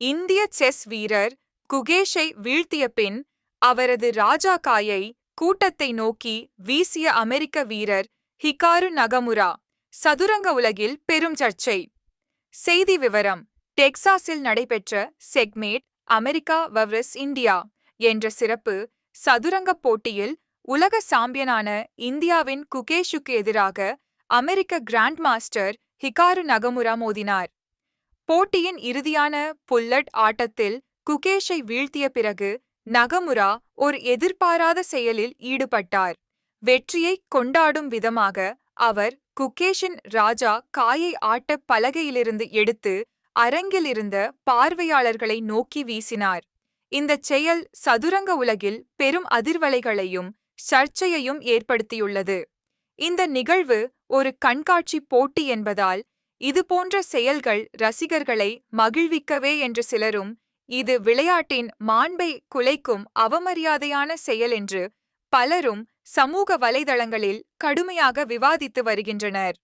இந்திய செஸ் வீரர் குகேஷை வீழ்த்திய பின் அவரது ராஜா காயை கூட்டத்தை நோக்கி வீசிய அமெரிக்க வீரர் ஹிகாரு நகமுரா சதுரங்க உலகில் பெரும் சர்ச்சை. செய்தி விவரம் டெக்சாஸில் நடைபெற்ற செக்மேட் அமெரிக்கா வவரஸ் இந்தியா என்ற சிறப்பு சதுரங்கப் போட்டியில் உலக சாம்பியனான இந்தியாவின் குகேஷுக்கு எதிராக அமெரிக்க கிராண்ட் மாஸ்டர் ஹிகாரு நகமுரா மோதினார். போட்டியின் இறுதியான புல்லட் ஆட்டத்தில் குகேஷை வீழ்த்திய பிறகு நகமுரா ஒரு எதிர்பாராத செயலில் ஈடுபட்டார். வெற்றியை கொண்டாடும் விதமாக அவர் குகேஷின் ராஜா காயை ஆட்ட பலகையிலிருந்து எடுத்து அரங்கில் இருந்த பார்வையாளர்களை நோக்கி வீசினார். இந்தச் செயல் சதுரங்க உலகில் பெரும் அதிர்வலைகளையும் சர்ச்சையையும் ஏற்படுத்தியுள்ளது. இந்த நிகழ்வு ஒரு கண்காட்சி போட்டி என்பதால் இதுபோன்ற செயல்கள் ரசிகர்களை மகிழ்விக்கவே என்று சிலரும் இது விளையாட்டின் மாண்பை குலைக்கும் அவமரியாதையான செயல் என்று பலரும் சமூக வலைதளங்களில் கடுமையாக விவாதித்து வருகின்றனர்.